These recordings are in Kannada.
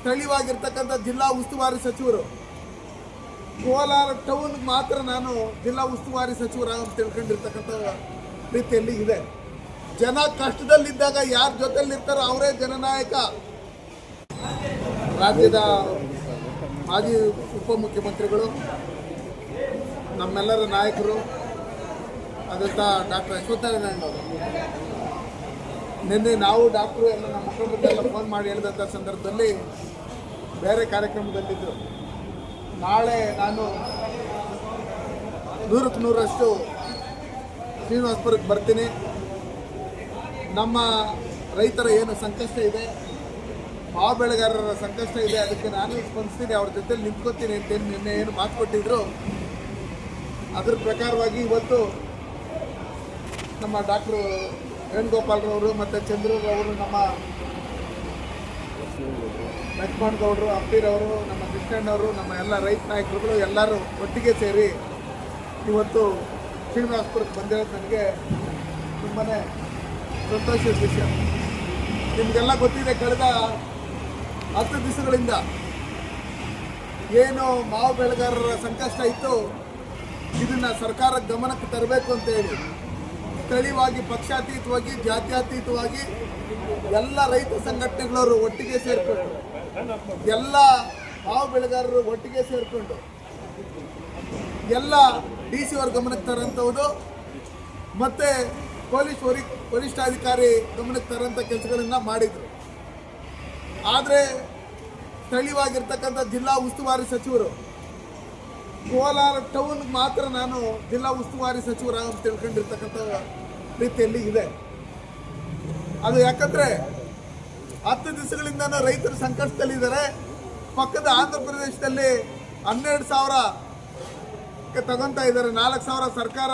ಸ್ಥಳೀಯವಾಗಿರ್ತಕ್ಕಂಥ ಜಿಲ್ಲಾ ಉಸ್ತುವಾರಿ ಸಚಿವರು. ಕೋಲಾರ ಟೌನ್ ಮಾತ್ರ ನಾನು ಜಿಲ್ಲಾ ಉಸ್ತುವಾರಿ ಸಚಿವರಾಗಿ ತಿಳ್ಕೊಂಡಿರ್ತಕ್ಕಂಥ ರೀತಿಯಲ್ಲಿ ಇದೆ. ಜನ ಕಷ್ಟದಲ್ಲಿದ್ದಾಗ ಯಾರ ಜೊತೆಲಿರ್ತಾರೋ ಅವರೇ ಜನನಾಯಕ. ರಾಜ್ಯದ ಮಾಜಿ ಉಪಮುಖ್ಯಮಂತ್ರಿಗಳು, ನಮ್ಮೆಲ್ಲರ ನಾಯಕರು ಅದಂತ ಡಾಕ್ಟರ್ ಅಶ್ವತ್ಥನಾರಾಯಣ ಅವರು. ನಿನ್ನೆ ನಾವು ಡಾಕ್ಟ್ರು ಎಲ್ಲ ನಮ್ಮ ಮುಖಂಡರಿಗೆಲ್ಲ ಫೋನ್ ಮಾಡಿ ಹೇಳಿದಂಥ ಸಂದರ್ಭದಲ್ಲಿ ಬೇರೆ ಕಾರ್ಯಕ್ರಮದಲ್ಲಿದ್ದರು. ನಾಳೆ ನಾನು ನೂರಕ್ಕೆ ನೂರಷ್ಟು ಶ್ರೀನಿವಾಸ್ಪುರಕ್ಕೆ ಬರ್ತೀನಿ. ನಮ್ಮ ರೈತರ ಏನು ಸಂಕಷ್ಟ ಇದೆ ಮಾವು ಬೆಳೆಗಾರರ ಸಂಕಷ್ಟ ಇದೆ, ಅದಕ್ಕೆ ನಾನು ಸ್ಪಂದಿಸ್ತೀನಿ, ಅವ್ರ ಜೊತೆ ನಿಂತ್ಕೋತೀನಿ ಅಂತೇಳಿ ನಿನ್ನೆ ಏನು ಮಾತು ಕೊಟ್ಟಿದ್ರು. ಅದ್ರ ಪ್ರಕಾರವಾಗಿ ಇವತ್ತು ನಮ್ಮ ಡಾಕ್ಟ್ರು ವೇಣುಗೋಪಾಲ್ರವರು ಮತ್ತು ಚಂದ್ರರವರು ನಮ್ಮ ಲಕ್ಷ್ಮಣ್ ಗೌಡರು ಅಪ್ಪಿರವರು ನಮ್ಮ ಕೃಷ್ಣಣ್ಣವರು ನಮ್ಮ ಎಲ್ಲ ರೈತ ನಾಯಕರುಗಳು ಎಲ್ಲರೂ ಒಟ್ಟಿಗೆ ಸೇರಿ ಇವತ್ತು ಶ್ರೀನಿವಾಸ್ಪುರಕ್ಕೆ ಬಂದಿರೋದು ನನಗೆ ತುಂಬಾ ಸಂತೋಷದ ವಿಷಯ. ನಿಮಗೆಲ್ಲ ಗೊತ್ತಿದೆ, ಕಳೆದ ಹತ್ತು ದಿವಸಗಳಿಂದ ಏನು ಮಾವು ಬೆಳೆಗಾರರ ಸಂಕಷ್ಟ ಇತ್ತು, ಇದನ್ನು ಸರ್ಕಾರದ ಗಮನಕ್ಕೆ ತರಬೇಕು ಅಂತ ಹೇಳಿ. ಸ್ಥಳೀಯವಾಗಿ ಪಕ್ಷಾತೀತವಾಗಿ, ಜಾತ್ಯಾತೀತವಾಗಿ ಎಲ್ಲ ರೈತ ಸಂಘಟನೆಗಳವರು ಒಟ್ಟಿಗೆ ಸೇರಿಕೊಂಡು, ಎಲ್ಲ ಹಾವು ಬೆಳೆಗಾರರು ಒಟ್ಟಿಗೆ ಸೇರಿಕೊಂಡು, ಎಲ್ಲ ಡಿ ಸಿ ಅವರು ಗಮನಕ್ಕೆ ತರೋಂಥವ್ರು ಮತ್ತು ಪೊಲೀಸ್ ವರಿ, ವರಿಷ್ಠಾಧಿಕಾರಿ ಗಮನಕ್ಕೆ ತರೋಂಥ ಕೆಲಸಗಳನ್ನು ಮಾಡಿದರು. ಆದರೆ ಸ್ಥಳೀಯವಾಗಿರ್ತಕ್ಕಂಥ ಜಿಲ್ಲಾ ಉಸ್ತುವಾರಿ ಸಚಿವರು ಕೋಲಾರ ಟೌನ್ ಮಾತ್ರ ನಾನು ಜಿಲ್ಲಾ ಉಸ್ತುವಾರಿ ಸಚಿವರಾಗ ತಿಳ್ಕೊಂಡಿರ್ತಕ್ಕಂಥ ರೀತಿಯಲ್ಲಿ ಇದೆ. ಅದು ಯಾಕಂದ್ರೆ ಹತ್ತು ದಿವಸಗಳಿಂದ ರೈತರು ಸಂಕಷ್ಟದಲ್ಲಿದ್ದಾರೆ. ಪಕ್ಕದ ಆಂಧ್ರ ಪ್ರದೇಶದಲ್ಲಿ ಹನ್ನೆರಡು ಸಾವಿರ ತಗೊಂತ ಇದ್ದಾರೆ. ನಾಲ್ಕು ಸಾವಿರ ಸರ್ಕಾರ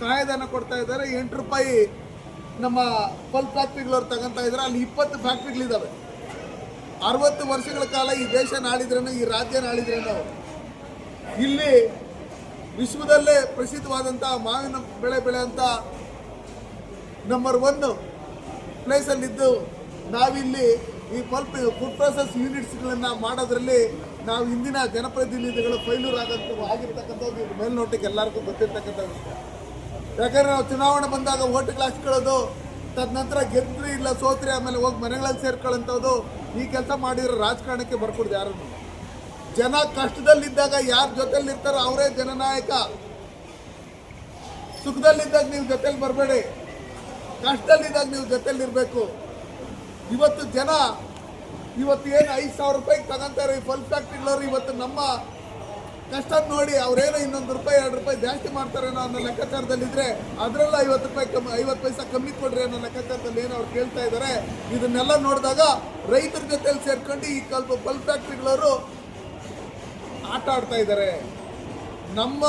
ಸಹಾಯಧನ ಕೊಡ್ತಾ ಇದ್ದಾರೆ. ಎಂಟು ರೂಪಾಯಿ ನಮ್ಮ ಪಲ್ ಫ್ಯಾಕ್ಟ್ರಿಗಳವ್ರು ತಗೊಂತ ಇದ್ದಾರೆ. ಅಲ್ಲಿ ಇಪ್ಪತ್ತು ಫ್ಯಾಕ್ಟ್ರಿಗಳಿದ್ದಾವೆ. ಅರವತ್ತು ವರ್ಷಗಳ ಕಾಲ ಈ ದೇಶ ನಾಳಿದ್ರೇನು ಈ ರಾಜ್ಯ ನಾಳಿದ್ರೇನು ಇಲ್ಲಿ ವಿಶ್ವದಲ್ಲೇ ಪ್ರಸಿದ್ಧವಾದಂಥ ಮಾವಿನ ಬೆಳೆ ಬೆಳೆಯಂಥ ನಂಬರ್ ಒನ್ ಪ್ಲೇಸಲ್ಲಿದ್ದು ನಾವಿಲ್ಲಿ ಈ ಪಲ್ಪ್ ಫುಡ್ ಪ್ರೊಸೆಸ್ ಯೂನಿಟ್ಸ್ಗಳನ್ನು ಮಾಡೋದ್ರಲ್ಲಿ ನಾವು ಇಂದಿನ ಜನಪ್ರತಿನಿಧಿಗಳು ಫೈಲೂರ್ ಆಗಂತ ಆಗಿರ್ತಕ್ಕಂಥದ್ದು ಮೇಲ್ನೋಟಕ್ಕೆ ಎಲ್ಲರಿಗೂ ಗೊತ್ತಿರ್ತಕ್ಕಂಥ ವಿಷಯ. ಯಾಕಂದ್ರೆ ನಾವು ಚುನಾವಣೆ ಬಂದಾಗ ಓಟ್ ಹಚ್ಕೊಳ್ಳೋದು ತದನಂತರ ಗೆದ್ರಿ ಇಲ್ಲ ಸೋತ್ರಿ ಆಮೇಲೆ ಹೋಗಿ ಮನೆಗಳಲ್ಲಿ ಸೇರ್ಕೊಳ್ಳೋಂಥದ್ದು ಈ ಕೆಲಸ ಮಾಡಿರೋ ರಾಜಕಾರಣಕ್ಕೆ ಬರ್ಕೊಡ್ದು ಯಾರನ್ನು. ಜನ ಕಷ್ಟದಲ್ಲಿದ್ದಾಗ ಯಾರ ಜೊತೆಲಿರ್ತಾರೋ ಅವರೇ ಜನನಾಯಕ. ಸುಖದಲ್ಲಿದ್ದಾಗ ನೀವು ಜೊತೆಲಿ ಬರಬೇಡಿ. ಕಷ್ಟದಲ್ಲಿದ್ದಾಗ ನೀವು ಜೊತೆಲಿರ್ಬೇಕು ಇವತ್ತು ಜನ ಇವತ್ತು ಏನು ಐದು ಸಾವಿರ ರೂಪಾಯಿಗೆ ತಗೊಂತಾರೆ, ಈ ಫಲ್ ಫ್ಯಾಕ್ಟ್ರಿಗಳವ್ರು ಇವತ್ತು ನಮ್ಮ ಕಷ್ಟ ನೋಡಿ ಅವ್ರೇನೋ ಇನ್ನೊಂದು ರೂಪಾಯಿ, ಎರಡು ರೂಪಾಯಿ ಜಾಸ್ತಿ ಮಾಡ್ತಾರೇನೋ ಅನ್ನೋ ಲೆಕ್ಕಾಚಾರದಲ್ಲಿದ್ದರೆ ಅದರಲ್ಲ ಐವತ್ತು ರೂಪಾಯಿ ಕಮ್ಮಿ, ಐವತ್ತು ಪೈಸಾ ಕಮ್ಮಿ ಕೊಡ್ರಿ ಅನ್ನೋ ಲೆಕ್ಕಾಚಾರದಲ್ಲಿ ಏನು ಅವ್ರು ಕೇಳ್ತಾ ಇದ್ದಾರೆ ಇದನ್ನೆಲ್ಲ ನೋಡಿದಾಗ ರೈತರ ಜೊತೆಲಿ ಸೇರ್ಕೊಂಡು ಈ ಕಲ್ಪ ಫಲ್ ಫ್ಯಾಕ್ಟ್ರಿಗಳವರು ಆಟ ಆಡ್ತಾ ಇದ್ದಾರೆ ನಮ್ಮ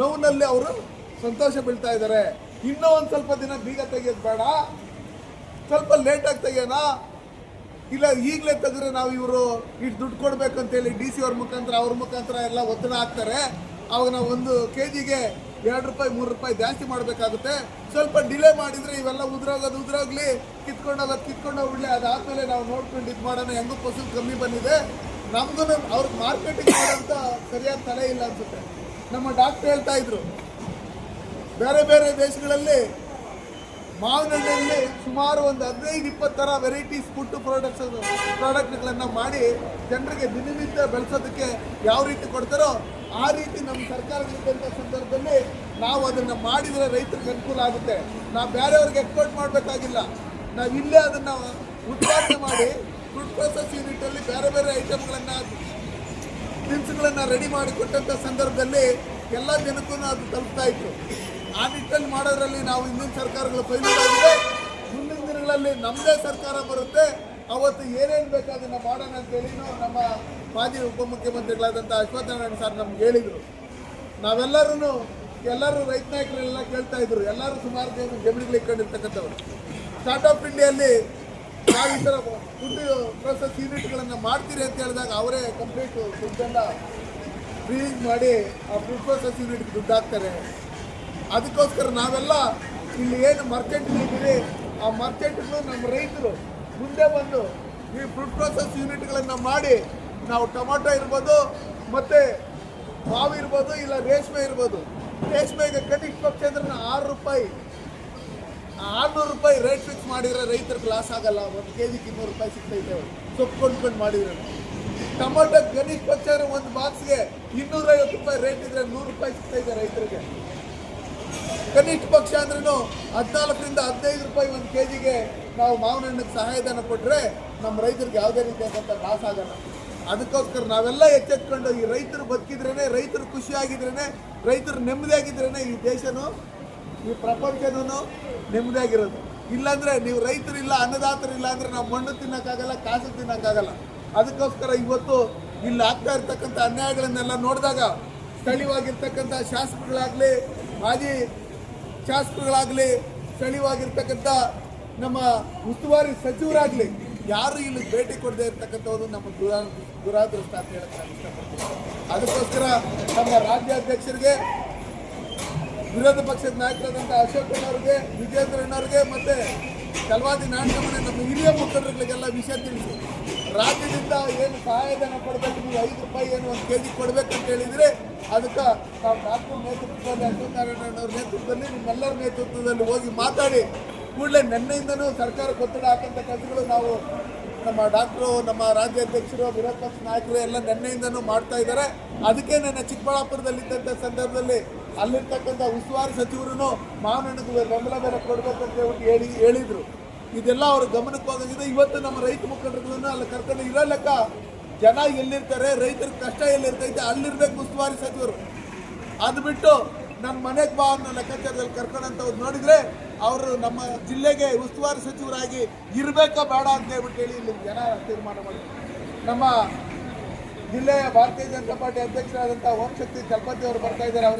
ನೋವಿನಲ್ಲಿ ಅವರು ಸಂತೋಷ ಬೀಳ್ತಾ ಇದ್ದಾರೆ ಇನ್ನೂ ಒಂದು ಸ್ವಲ್ಪ ದಿನ ಬೀಗ ತೆಗೆಯೋದು ಬೇಡ ಸ್ವಲ್ಪ ಲೇಟಾಗಿ ತೆಗಿಯೋಣ. ಇಲ್ಲ, ಈಗಲೇ ತೆಗೆದ್ರೆ ನಾವು ಇವರು ಇಷ್ಟು ದುಡ್ಡು ಕೊಡ್ಬೇಕು ಅಂತೇಳಿ ಡಿ ಸಿ ಅವ್ರ ಮುಖಾಂತರ ಅವ್ರ ಮುಖಾಂತರ ಎಲ್ಲ ಒತ್ತಡ ಹಾಕ್ತಾರೆ. ಅವಾಗ ನಾವು ಒಂದು ಕೆ ಜಿಗೆ ಎರಡು ರೂಪಾಯಿ, ಮೂರು ರೂಪಾಯಿ ಜಾಸ್ತಿ ಮಾಡಬೇಕಾಗುತ್ತೆ. ಸ್ವಲ್ಪ ಡಿಲೇ ಮಾಡಿದರೆ ಇವೆಲ್ಲ ಉದ್ರೋಗೋದು ಉದ್ರೋಗ್ಲಿ. ಕಿತ್ಕೊಂಡೋಗೋದು ಕಿತ್ಕೊಂಡೋಗ್ಬಿಡ್ಲಿ. ಅದಾದಮೇಲೆ ನಾವು ನೋಡ್ಕೊಂಡು ಇದು ಮಾಡೋಣ. ಹೆಂಗೂ ಫಸಲು ಕಮ್ಮಿ ಬಂದಿದೆ. ನಮಗೂ ಅವ್ರಿಗೆ ಮಾರ್ಕೆಟಿಂಗ್ ಮಾಡೋಂಥ ಸರಿಯಾದ ತಲೆ ಇಲ್ಲ ಅನ್ಸುತ್ತೆ. ನಮ್ಮ ಡಾಕ್ಟರ್ ಹೇಳ್ತಾ ಇದ್ರು, ಬೇರೆ ಬೇರೆ ದೇಶಗಳಲ್ಲಿ ಮಾವಿನ ಹಣ್ಣಿನಲ್ಲಿ ಸುಮಾರು ಒಂದು ಹದಿನೈದು, ಇಪ್ಪತ್ತು ಥರ ವೆರೈಟೀಸ್ ಫುಡ್ ಪ್ರಾಡಕ್ಟ್ಸ್ ಪ್ರಾಡಕ್ಟ್ಗಳನ್ನು ಮಾಡಿ ಜನರಿಗೆ ದಿನನಿತ್ಯ ಬೆಳೆಸೋದಕ್ಕೆ ಯಾವ ರೀತಿ ಕೊಡ್ತಾರೋ ಆ ರೀತಿ ನಮ್ಮ ಸರ್ಕಾರಗಳಿದ್ದಂಥ ಸಂದರ್ಭದಲ್ಲಿ ನಾವು ಅದನ್ನು ಮಾಡಿದರೆ ರೈತರಿಗೆ ಅನುಕೂಲ ಆಗುತ್ತೆ. ನಾವು ಬೇರೆಯವ್ರಿಗೆ ಎಕ್ಸ್ಪೋರ್ಟ್ ಮಾಡಬೇಕಾಗಿಲ್ಲ. ನಾವು ಇಲ್ಲೇ ಅದನ್ನು ಉತ್ಪಾದನೆ ಮಾಡಿ ಫುಡ್ ಪ್ರೊಸೆಸ್ ಯೂನಿಟಲ್ಲಿ ಬೇರೆ ಬೇರೆ ಐಟಮ್ಗಳನ್ನು ತಿನಿಸುಗಳನ್ನು ರೆಡಿ ಮಾಡಿ ಕೊಟ್ಟಂಥ ಸಂದರ್ಭದಲ್ಲಿ ಎಲ್ಲ ಜನಕ್ಕೂ ಅದು ತಲುಪ್ತಾ ಇತ್ತು. ಆ ನಿಟ್ಟಲ್ಲಿ ಮಾಡೋದ್ರಲ್ಲಿ ನಾವು ಹಿಂದಿನ ಸರ್ಕಾರಗಳು ಫೈಲಾಗಿದೆ ಮುಂದಿನ ದಿನಗಳಲ್ಲಿ ನಮ್ಮದೇ ಸರ್ಕಾರ ಬರುತ್ತೆ. ಅವತ್ತು ಏನೇನು ಬೇಕು ಅದನ್ನು ಮಾಡೋಣ ಅಂತೇಳಿ ನಮ್ಮ ಮಾಜಿ ಉಪಮುಖ್ಯಮಂತ್ರಿಗಳಾದಂಥ ಅಶ್ವತ್ಥನಾರಾಯಣ ಸರ್ ನಮ್ಗೆ ಹೇಳಿದರು. ನಾವೆಲ್ಲರೂ ಎಲ್ಲರೂ ರೈತ ನಾಯಕರೆಲ್ಲ ಕೇಳ್ತಾ ಇದ್ರು. ಎಲ್ಲರೂ ಸುಮಾರು ಜನ ಜಮೀನುಗಳು ಇಟ್ಕೊಂಡಿರ್ತಕ್ಕಂಥವ್ರು. ಸ್ಟಾರ್ಟ್ ಆಫ್ ಇಂಡಿಯಲ್ಲಿ ನಾವು ಈ ಥರ ಫುಡ್ ಪ್ರೊಸೆಸ್ ಯೂನಿಟ್ಗಳನ್ನು ಮಾಡ್ತೀರಿ ಅಂತ ಹೇಳಿದಾಗ ಅವರೇ ಕಂಪ್ಲೀಟ್ ದುಡ್ಡನ್ನು ಫ್ರೀಜ್ ಮಾಡಿ ಆ ಫುಡ್ ಪ್ರೊಸೆಸ್ ಯೂನಿಟ್ಗೆ ದುಡ್ಡು ಹಾಕ್ತಾರೆ. ಅದಕ್ಕೋಸ್ಕರ ನಾವೆಲ್ಲ ಇಲ್ಲಿ ಏನು ಮರ್ಚೆಂಟ್ಗಳಿದ್ದೀವಿ ಆ ಮರ್ಚೆಂಟ್ಗಳು ನಮ್ಮ ರೈತರು ಮುಂದೆ ಬಂದು ಈ ಫುಡ್ ಪ್ರೊಸೆಸ್ ಯೂನಿಟ್ಗಳನ್ನು ಮಾಡಿ ನಾವು ಟೊಮೊಟೊ ಇರ್ಬೋದು, ಮತ್ತು ಮಾವು ಇರ್ಬೋದು ಇಲ್ಲ ರೇಷ್ಮೆ ಇರ್ಬೋದು. ರೇಷ್ಮೆಗೆ ಕನಿಷ್ಠ ಪಕ್ಷ ಅಂದ್ರೆ ಆರು ರೂಪಾಯಿ ಆರ್ನೂರು ರೂಪಾಯಿ ರೇಟ್ ಫಿಕ್ಸ್ ಮಾಡಿದ್ರೆ ರೈತರಿಗೆ ಲಾಸ್ ಆಗಲ್ಲ. ಒಂದು ಕೆ ಜಿಗೆ ಇನ್ನೂರು ರೂಪಾಯಿ ಸಿಗ್ತೈತೆ. ಸೊಪ್ಪು ಕೊಂಡ್ಕೊಂಡು ಮಾಡಿದ್ರೆ. ಟೊಮೊಟೊ ಗಣೇಶ್ ಪಕ್ಷ ಒಂದು ಬಾಕ್ಸ್ಗೆ ಇನ್ನೂರೈವತ್ತು ರೂಪಾಯಿ ರೇಟ್ ಇದ್ರೆ ನೂರು ರೂಪಾಯಿ ಸಿಗ್ತೈತೆ ರೈತರಿಗೆ. ಕನಿಷ್ಠ ಪಕ್ಷ ಅಂದ್ರೂ ಹದಿನಾಲ್ಕರಿಂದ ಹದಿನೈದು ರೂಪಾಯಿ ಒಂದು ಕೆ ಜಿಗೆ ನಾವು ಮಾವಿನ ಹಣ್ಣಿಗೆ ಸಹಾಯಧನ ಕೊಟ್ಟರೆ ನಮ್ಮ ರೈತರಿಗೆ ಯಾವುದೇ ರೀತಿಯಾದಂಥ ಲಾಸ್ ಆಗಲ್ಲ. ಅದಕ್ಕೋಸ್ಕರ ನಾವೆಲ್ಲ ಎಚ್ಚೆತ್ಕೊಂಡು ಈ ರೈತರು ಬದುಕಿದ್ರೇ ರೈತರು ಖುಷಿಯಾಗಿದ್ರೇ ರೈತರು ನೆಮ್ಮದಿಯಾಗಿದ್ರೇ ಈ ದೇಶನೂ ಈ ಪ್ರಪಂಚನೂ ನೆಮ್ಮದಿಯಾಗಿರೋದು. ಇಲ್ಲಾಂದ್ರೆ ನೀವು ರೈತರಿಲ್ಲ, ಅನ್ನದಾತರಿಲ್ಲ ಅಂದ್ರೆ ನಾವು ಮಣ್ಣು ತಿನ್ನಕ್ಕಾಗಲ್ಲ, ಕಾಸು ತಿನ್ನಕ್ಕಾಗಲ್ಲ. ಅದಕ್ಕೋಸ್ಕರ ಇವತ್ತು ಇಲ್ಲಿ ಆಗ್ತಾ ಇರ್ತಕ್ಕಂಥ ಅನ್ಯಾಯಗಳನ್ನೆಲ್ಲ ನೋಡಿದಾಗ ಸ್ಥಳೀಯವಾಗಿರ್ತಕ್ಕಂಥ ಶಾಸಕರುಗಳಾಗಲಿ, ಮಾಜಿ ಶಾಸಕರುಗಳಾಗಲಿ, ಸ್ಥಳೀಯವಾಗಿರ್ತಕ್ಕಂಥ ನಮ್ಮ ಉಸ್ತುವಾರಿ ಸಚಿವರಾಗಲಿ, ಯಾರು ಇಲ್ಲಿ ಭೇಟಿ ಕೊಡದೆ ಇರ್ತಕ್ಕಂಥವ್ರು ನಮ್ಮ ದುರಾ, ದುರಾದೃಷ್ಟ ಅಂತ ಹೇಳಕ್ಕೆ ನಾನು ಇಷ್ಟಪಡ್ತೀನಿ. ಅದಕ್ಕೋಸ್ಕರ ನಮ್ಮ ರಾಜ್ಯಾಧ್ಯಕ್ಷರಿಗೆ ವಿರೋಧ ಪಕ್ಷದ ನಾಯಕರಾದಂಥ ಅಶೋಕಣ್ಣವ್ರಿಗೆ ವಿಜೇಂದ್ರಣ್ಣವ್ರಿಗೆ ಮತ್ತೆ ಕಲ್ವಾದಿ ನಾಟಕಮನೆ ನಮ್ಮ ಹಿರಿಯ ಮುಖಂಡರುಗಳಿಗೆಲ್ಲ ವಿಷಯ ತಿಳಿಸಿ. ರಾಜ್ಯದಿಂದ ಏನು ಸಹಾಯಧನ ಕೊಡಬೇಕು, ನೀವು ಐದು ರೂಪಾಯಿ ಏನು ಒಂದು ಕೆ ಜಿ ಕೊಡಬೇಕು ಅಂತ ಹೇಳಿದರೆ ಅದಕ್ಕೆ ನಾವು ಡಾಕ್ಟರ್ ನೇತೃತ್ವದಲ್ಲಿ ಅಶೋಕ್ ನಾರಾಯಣವ್ರ ನೇತೃತ್ವದಲ್ಲಿ ನಿಮ್ಮೆಲ್ಲರ ನೇತೃತ್ವದಲ್ಲಿ ಹೋಗಿ ಮಾತಾಡಿ, ಕೂಡಲೇ ನಿನ್ನೆಯಿಂದನೂ ಸರ್ಕಾರಕ್ಕೆ ಒತ್ತಡ ಹಾಕಂಥ ಕೆಲಸಗಳು ನಾವು ನಮ್ಮ ಡಾಕ್ಟ್ರು, ನಮ್ಮ ರಾಜ್ಯಾಧ್ಯಕ್ಷರು ವಿರೋಧ ಪಕ್ಷ ನಾಯಕರು ಎಲ್ಲ ನಿನ್ನೆಯಿಂದನೂ ಮಾಡ್ತಾ ಇದ್ದಾರೆ. ಅದಕ್ಕೆ ನನ್ನ ಚಿಕ್ಕಬಳ್ಳಾಪುರದಲ್ಲಿದ್ದಂಥ ಸಂದರ್ಭದಲ್ಲಿ ಅಲ್ಲಿರ್ತಕ್ಕಂಥ ಉಸ್ತುವಾರಿ ಸಚಿವರು ಮಾವನಣ್ಣಗೆ ಬೆಂಬಲ ಬೆಲೆ ಕೊಡಬೇಕು ಅಂತ ಹೇಳ್ಬಿಟ್ಟು ಹೇಳಿ, ಹೇಳಿದ್ರು. ಇದೆಲ್ಲ ಅವ್ರ ಗಮನಕ್ಕೆ ಹೋಗಿದೆ ಇವತ್ತು ನಮ್ಮ ರೈತ ಮುಖಂಡರುಗಳನ್ನ ಅಲ್ಲಿ ಕರ್ಕೊಂಡು ಇರೋ ಲೆಕ್ಕ ಜನ ಎಲ್ಲಿರ್ತಾರೆ ರೈತರ ಕಷ್ಟ ಎಲ್ಲಿರ್ತೈತೆ, ಅಲ್ಲಿರ್ಬೇಕು ಉಸ್ತುವಾರಿ ಸಚಿವರು. ಅದು ಬಿಟ್ಟು ನನ್ನ ಮನೆಗೆ ಬಾ ಅನ್ನೋ ಲೆಕ್ಕಾಚಾರದಲ್ಲಿ ಕರ್ಕೊಂಡಂಥವ್ರು ನೋಡಿದ್ರೆ ಅವರು ನಮ್ಮ ಜಿಲ್ಲೆಗೆ ಉಸ್ತುವಾರಿ ಸಚಿವರಾಗಿ ಇರಬೇಕಾ ಬೇಡ ಅಂತ ಹೇಳ್ಬಿಟ್ಟು ಹೇಳಿ ಇಲ್ಲಿ ಜನ ತೀರ್ಮಾನ ಮಾಡಿದ್ರು. ನಮ್ಮ ಜಿಲ್ಲೆಯ ಭಾರತೀಯ ಜನತಾ ಪಾರ್ಟಿ ಅಧ್ಯಕ್ಷರಾದಂಥ ಓಂ ಶಕ್ತಿ ಚಲಪತಿ ಅವರು ಬರ್ತಾ ಇದ್ದಾರೆ. ಅವ್ರ